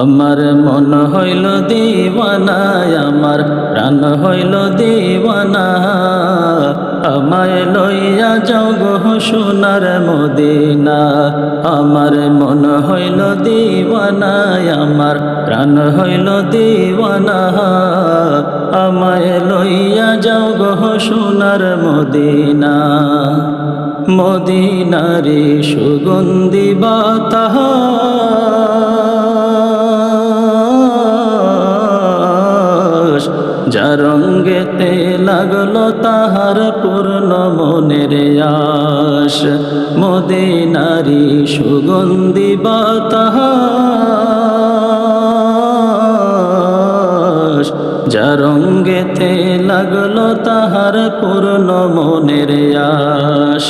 আমার মন হইল দিওয়ানা, আমার প্রাণ হইল দিওয়ানা। আমায় লইয়া যাও গো সোনার মদিনা, আমার মন হইল দিওয়ানা, আমার প্রাণ হইল দিওয়ানা। আমায় লইয়া যাও গো সোনার মদিনা মদিনারে সুগন্ধি বাতাস। রঙ্গেতে লাগল তাহার পূর্ণ মনের আশ। মদিনারি সুগন্ধি বাতাস। যা রঙ্গেতে লাগল তাহার পূর্ণ মনের আশ।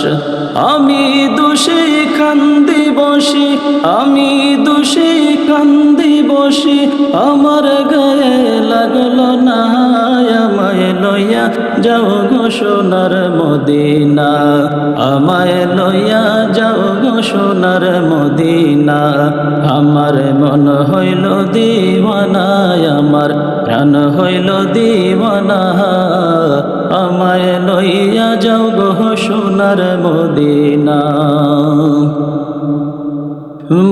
আমি দোষে কান্দি বসি, আমি দোষে কান্দি বসি, আমার গায়ে লাগল না লইয়া যাও সোনার মদিনা। আমায় লইয়া যাও সোনার মদিনা। আমার মন হইল দিওয়ানা আমার প্রাণ হইল দিওয়ানা। আমায় লইয়া যাও সোনার মদিনা।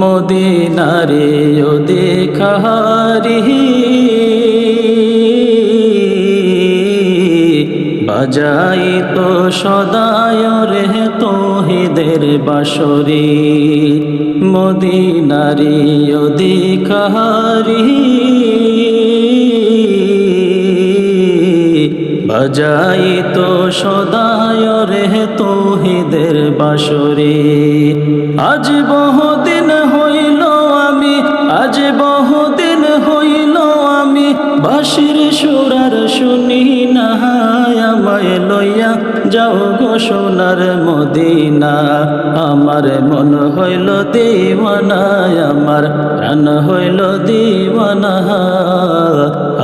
মদিনারে ও দেখারি বাজাই তো সদায় রে তোহিদের বাসরি। মদিনারি দেখারি বাজাই তো সদায় রে তোহিদের বাসরে। আজ বহুদিন হইল লইয়া যাও গো সোনার মদিনা। আমার মন হইল দিওয়ানা, আমার প্রাণ হইল দিওয়ানা।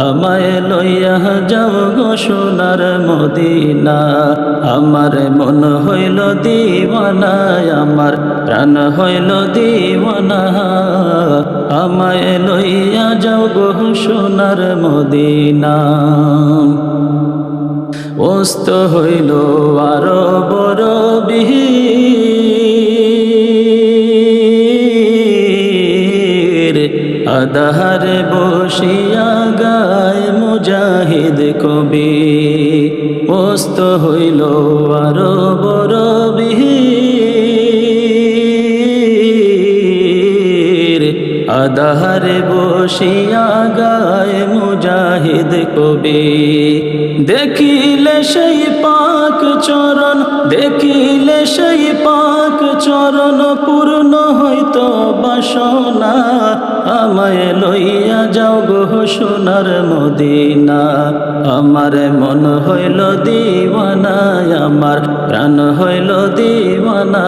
আমায় লইয়া যাও গো সোনার মদিনা। আমার মন হইল দিওয়ানা, আমার প্রাণ হইল দিওয়ানা। আমায় লইয়া যাও গো সোনার মদিনা। অস্ত হইল আরও বড় বীর। আদাহার বসিয়া গায় মুজাহিদ কবি অস্ত হইল আরও বড় বীর। আদাহারে বসিয়া গায় মুজাহিদ কবি। দেখিলে সেই পাক চরণ, দেখিলে সেই পাক চরণ, পূর্ণ হইতো বাসনা। আমায় লইয়া যাও গো সোনার মদিনা। আমার মন হইল দিওয়ানা, আমার প্রাণ হইল দিওয়ানা।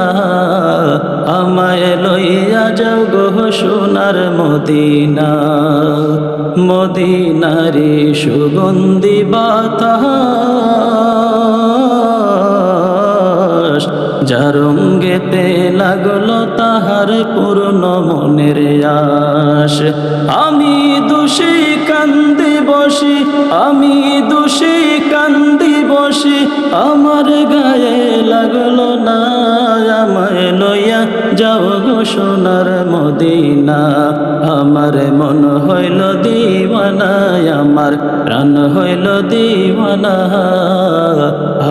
আমায় লইয়া যাও গো সোনার মদিনা। মদিনারে সুগন্ধি বাতাস যারঙ্গেতে লাগল তাহার পূর্ণ মনের আশ। আমি দোষী কান্দি বসি, আমি দোষী সোনার মদিনা, আমার মন হইল দিওয়ানা আমার প্রাণ হইল দিওয়ানা।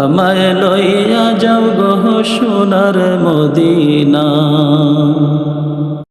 আমায় লইয়া যাও গো সোনার মদিনা।